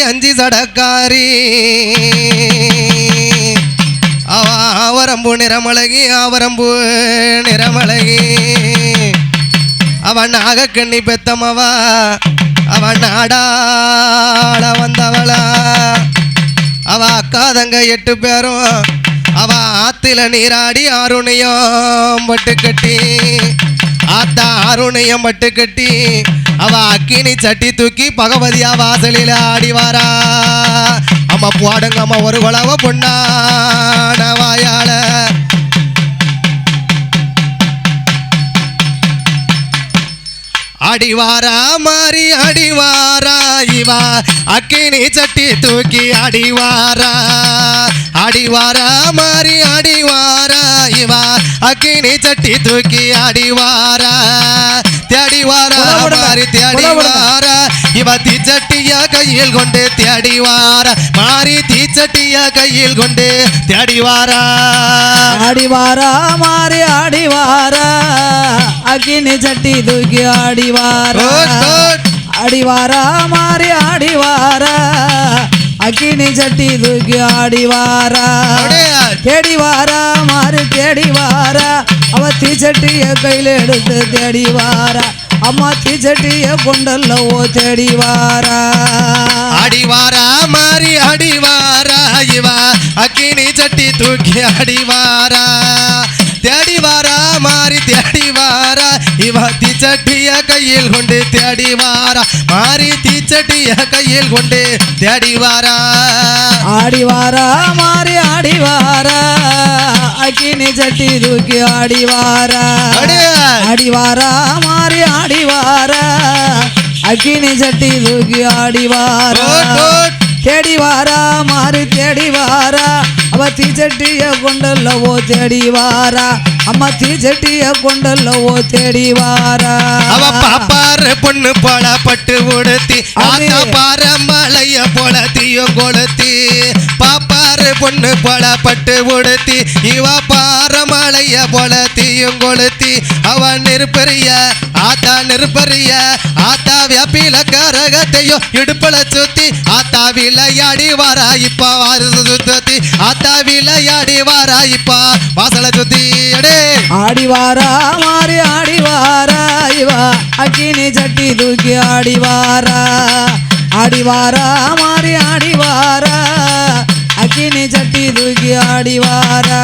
சடைக்கு அஞ்சு சடக்காரி. அவ ஆவரம்பு நிறமழகி ஆவரம்பு நிறமழகி அவன் நாகக்கண்ணி பெத்தமவா அவன் நாடாள வந்தவளா. அவ அக்காதங்க எட்டு பேரும் அவ ஆத்துல நீராடி ஆருணியம் பட்டு கட்டி. ஆத்தா ஆருணியம் பட்டு கட்டி அவ அக்கினி சட்டி தூக்கி பகவதியா வாசலில ஆடிவாரா அம்மா போடுங்க அம்மா ஒரு குளவ பொண்ணான வாயாள. அடிவாரா மாறி அடிவாரா இவா? அக்கினி சட்டி தூக்கி அடிவாரா? அடிவாரா மாறி அடிவாரா இவா? அக்கினி சட்டி தூக்கி அடிவாரா? தேடிவாரா மாறி தேடிவாரா? இவ தீச்சட்டிய கையில் கொண்டு தேடிவாரா? மாறி தீச்சட்டிய கையில் கொண்டு தேடிவாரா? ஆடிவாரா மாறி ஆடிவாரா அக்கினி சட்டி தூக்கி ஆடிவாரா. ஆடிவாரா? மாறி ஆடிவாரா? அக்கினி சட்டி தூக்கி ஆடிவாரா. தேடிவாரா? மாறி தேடிவாரா? அவ தீச்சட்டிய கையில எடுத்து தேடிவாரா? அம்மா தீச்சட்டிய கொண்டல்லவோ தேடிவாரா? அடிவாரா மாறி அடிவாரா இவா அக்கினி சட்டி தூக்கி அடிவாரா தேடிவாரா? மாறி தேடிவாரா இவா தீச்சட்டிய கையில் கொண்டு தேடிவாரா மாறி தீச்சட்டிய கையில் கொண்டு தேடிவாரா ஆடிவாரா மாறி ஆடிவாரா அக்கினி சட்டி தூக்கி ஆடிவாரா அப்படியே. ஆடிவாரா மாறி ஆடிவாரா அக்கினி சட்டி தூக்கி கோட். தேடிவாரா மாறி தேடிவாரா அவ தீச்சட்டிய கொண்டல்லவோ தேடிவாரா அம்மா தீச்சட்டிய கொண்டல்லவோ தேடிவாரா அவ பாப்பாரு பொண்ணு போல பட்டு உடுத்தி. ஆத்தா பார மலைய போல தீயும் கொளுத்தி. பொண்ணு போல பட்டு உடுத்தி இவ பார மலைய போல தீயும் கொளுத்தி. அவ நெருப்பறிய ஆத்தா நெருப்பறிய ஆத்தா வியாப்பில கரகத்தையும் இடுப்புல சுத்தி. ஆத்தா விளையாடி வாரா இப்பா வாரிசு சுத்தி ஆத்தா விளையாடி வாரா இப்பா வாசல சுத்தி. அடே. ஆடிவாரா மாறி ஆடிவாரா இவா அக்கினி சட்டி தூக்கி ஆடிவாரா ஆடிவாரா மாறி ஆடிவாரா அக்கினி சட்டி தூக்கி ஆடிவாரா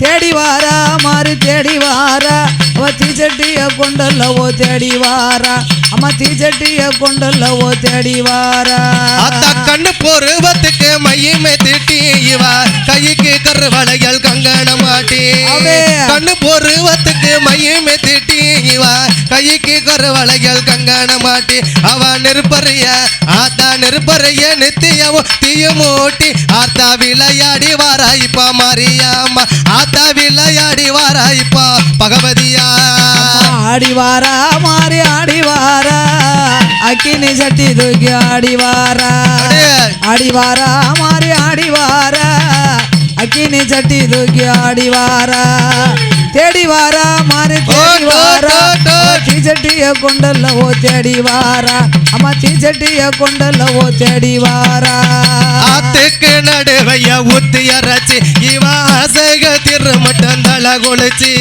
தேடிவாரா மாறி தேடிவாரா அவ தீச்சட்டிய கொண்டல்லவோ தேடிவாரா அம்மா தீச்சட்டிய கொண்டல்லவோ தேடிவாரா அத்தா கண்ணு பொருவத்துக்கு மையமே திட்டி இவ. கைக்கு கருவளையல் கங்கண மாட்டி. கண்ணு பொருவத்துக்கு மையமே திட்டி இவ கைக்கு கருவளையல் கங்கண மாட்டி அவ நெருப்பறைய ஆத்தா நெருப்பறைய நித்தியவோ தீய மூட்டி ஆத்தா விளையாடி வாரா இப்ப மாரியாம்மா ஆத்தா விளையாடி வாரா இப்ப பகவதியா. ஆடிவாரா மாறி ஆடிவாரா அக்கினி சட்டி தூக்கி ஆடிவாரா. ஆடிவாரா மாறி ஆடிவாரா அக்கினி சட்டி தூக்கி ஆடிவாரா தேடிவாரா மாறி தேடிவாரா ஓ, ஓ, ஓ. தீச்சட்டிய கொண்டல்லவோ தேடிவாரா அம்மா தீச்சட்டிய கொண்டல்லவோ தேடிவாரா ஆத்துக்கு நடுவைய ஊத்தி அரைச்சி இவ ஆசைக திருமட்டம் குளிச்சு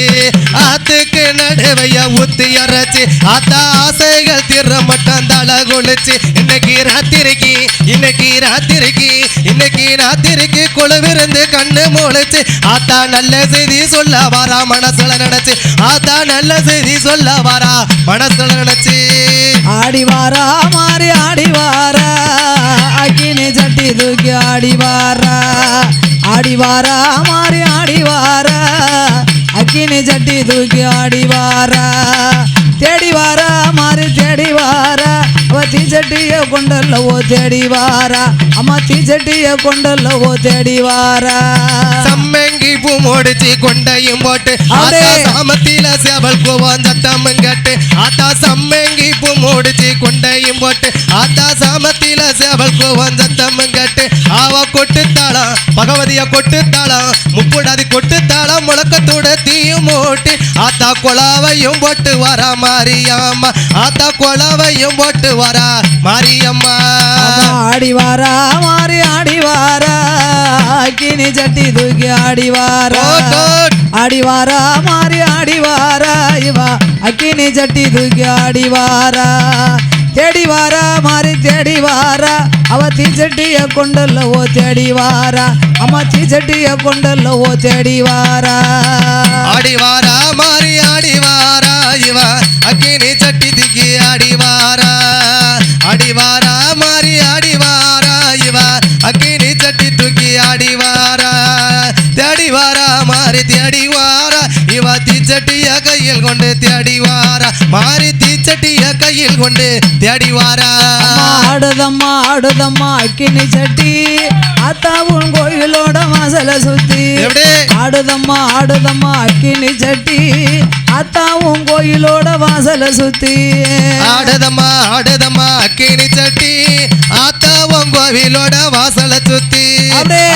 ஆத்துக்கு நடுவைய ஊத்தி அரைச்சு ஆத்தா ஆசைகள் திருமட்டம் தலை குளிச்சு இன்னைக்கு ராத்திரிக்கு இன்னைக்கு ராத்திரிக்கு இன்னைக்கு ராத்திரிக்கு குழுவிருந்து கண்ணு முழிச்சு ஆத்தா நல்ல செய்தி சொல்ல வாரா மனசுல நினைச்சு. ஆத்தா நல்ல செய்தி சொல்ல வாரா மனசுல நினைச்சு. ஆடிவாரா மாறி ஆடிவாரா அக்கினி சட்டி தூக்கி ஆடிவாரா ஆடிவாரா மாறி ஆடிவாரா அக்கினி சட்டி தூக்கி ஆடிவாரா தேடிவாரா மாறி தேடிவாரா அவ தீச்சட்டிய கொண்டல்லவோ தேடிவாரா அம்மா தீச்சட்டிய கொண்டல்லவோ தேடிவாரா சம்மங்கி பூ முடிச்சு கொண்டையும் போட்டு. ஆத்தா சாமத்தில சேவல் கோவம் சத்தம் கட்டு ஆத்தா சம்மங்கி பூ முடிச்சு கொண்டையும் போட்டு ஆத்தா சாமத்தில உன் சத்தம் கேட்டு அவ கொட்டுத்தாளம் பகவதிய கொட்டுத்தாளம் முப்புடாதி கொட்டுத்தாளம் முழக்கத்தோட தீயும் மூட்டி ஆத்தா குழாவையும் போட்டு வரா மாரியம்மா ஆத்தா குழாவையும் போட்டு வரா மாரியம்மா. அதான் ஆடி வாரா மாறி ஆடி வாரா அக்கினி சட்டி தூக்கி ஆடி வாரா. ஆடி வாரா மாறி ஆடி வாரா இவா அக்கினி சட்டி தூக்கி ஆடி வாரா. தேடி வாரா மாறி தேடி வாரா. அவ தீச்சட்டிய கொண்டல்லவோ தேடி வாரா. அம்மா தீச்சட்டிய கொண்டல்லவோ தேடி வாரா. ஆடி வாரா மாறி ஆடி வாரா. இவ அக்கினி சட்டி திக்கி ஆடி வாரா. ஆடி வாரா மாறி ஆடி வாரா. இவ அக்கினி சட்டி தூக்கி ஆடி வாரா. தேடி வாரா மாறி தேடி வாரா. இவ தீச்சட்டிய கையில் கொண்டு தேடி வாரா மாறி தீச்சட்டிய கையில் கொண்டு தேடி வாரா அம்மா ஆடுதம்மா ஆடுதம்மா அக்கினி சட்டி. அத்தாவும் கோயிலோட வாசல சுத்தி. ஆடுதம்மா ஆடுதம்மா அக்கினி சட்டி. அத்தாவும் கோயிலோட வாசல சுத்தி. ஆடுதம்மா ஆடுதம்மா அக்கினி சட்டி. உன் கோவிலோட வாசல சுத்தி.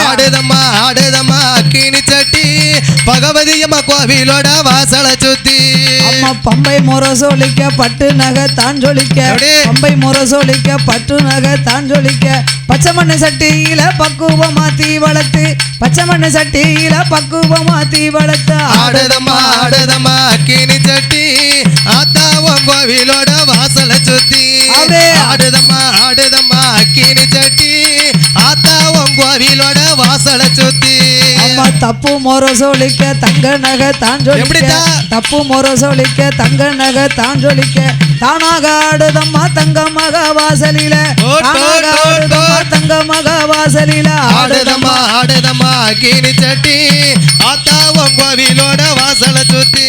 ஆடுதம்மா ஆடுதம்மா அக்கினி சட்டி. பகவதியம்மா கோவிலோட வாசல சுத்தி. அம்மா பம்பை முரசொலிக்க பட்டு நகை தான் ஜொலிக்க? பம்பை முரசொலிக்க பட்டு நகை தான் ஜொலிக்க பச்சை மண்ணு சட்டியில பக்குவமா தீ வளர்த்து பச்சை மண்ணு சட்டியில பக்குவமா தீ வளர்த்து ஆடுதம்மா ஆடுதம்மா அக்கினி சட்டி. ஆத்தா உன் கோவிலோட வாசல சுத்தி. ஆடுதம்மா ஆடுதம்மா அக்கினி சட்டி. ஆத்தா உன் கோவிலோட வாசல சுத்தி. அம்மா தப்பு முரசொலிக்க தங்க நகை தான் ஜொலிக்க? தப்பு முரசொலிக்க தங்க நகை தான் ஜொலிக்க தானாக ஆடுதம்மா தங்க மக வாசலில தானாக ஆடுதம்மா. தங்க மக வாசலில. ஆடுதம்மா ஆடுதம்மா அக்கினி சட்டி. ஆத்தா உன் கோவிலோட வாசல சுத்தி.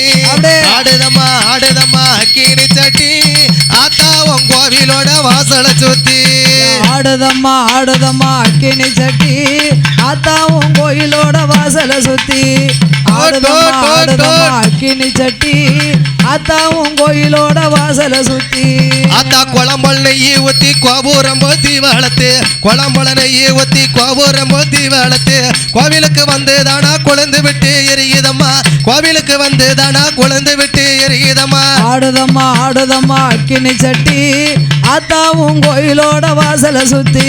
ஆடுதம்மா ஆடுதம்மா அக்கினி சட்டி. ஆத்தா உன் கோவிலோட வாசல சுத்தி. ஆடுதம்மா ஆடுதம்மா அக்கினி சட்டி. ஆத்தாவும் கோயிலோட வாசல சுத்தி. அக்கினி சட்டி. ஆத்தாவும் கோயிலோட வாசல சுத்தி. ஆத்தா குழம்பல் நெய்யி ஊத்தி கோபுரம் போத்தி வளர்த்து குழம்புல நெய்யி ஊத்தி கோபுரம் போத்தி வளர்த்து கோவிலுக்கு வந்து தானா குழந்து விட்டு எரியுதம்மா. கோவிலுக்கு வந்து தானா குழந்து விட்டு எரியுதம்மா. ஆடுதம்மா ஆடுதம்மா அக்கினி சட்டி. ஆத்தாவும் கோயிலோட வாசல சுத்தி?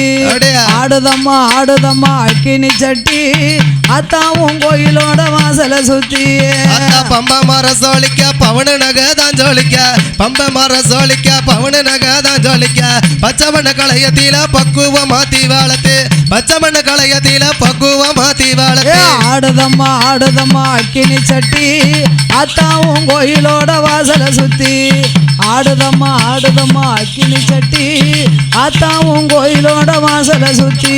ஆடுதம்மா ஆடுதம்மா அக்கினி சட்டி. ஆத்தாவும் கோயிலோட வாசல சுத்தி. பம்ப மர சோழிக்க பவனு நகை தான் ஜோலிக்க பம்ப மர சோழிக்க பவனு நகை தான் ஜோலிக்க பச்சைமண்ண களையத்தில பக்குவ மாத்தி வளர்த்து பச்சைமண்ண களையத்தில பக்குவ மாத்தி ஏ, வளர்த்து ஆடுதம்மா ஆடுதம்மா அக்கினி சட்டி. ஆத்தாவும் கோயிலோட வாசல சுத்தி. ஆடுதம்மா ஆடுதம்மா அக்கினி கட்டி அத்தாவும் கோயிலோட வாசல சுத்தி.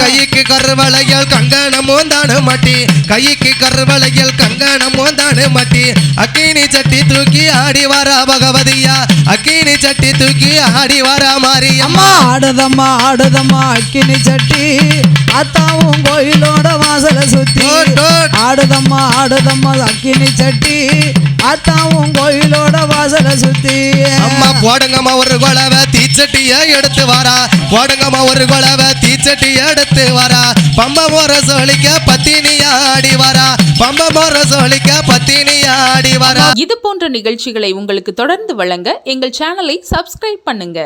கைக்கு கருவளையல் கங்கணம் தானு மட்டி. கைக்கு கருவளையல் கங்கணம் தானு மட்டி. அக்கினி சட்டி தூக்கி ஆடி வரா பகவதியா. அக்கினி சட்டி தூக்கி ஆடி வரா மாரியம்மா. அம்மா ஆடுதம்மா ஆடுதம்மா அக்கினி சட்டி. ஆத்தாவும் கோயிலோட வாசல சுத்தி. ஆடுதம்மா ஆடுதம்மா அக்கினி சட்டி. ஆத்தாவும் கோயிலோட வாசல சுத்தி. அம்மா போடுங்கம்மா ஒரு குழவை தீச்சட்டிய எடுத்து வரா. போடுங்கம்மா ஒரு குழவ தீச்சட்டிய எடுத்து வரா. பம்ப மோர சோழிக்க பத்தினியா ஆடி வரா. பம்ப மோர சோழிக்க பத்தினியா ஆடி வரா. இது போன்ற நிகழ்ச்சிகளை உங்களுக்கு தொடர்ந்து வழங்க எங்கள் சேனலை சப்ஸ்கிரைப் பண்ணுங்க.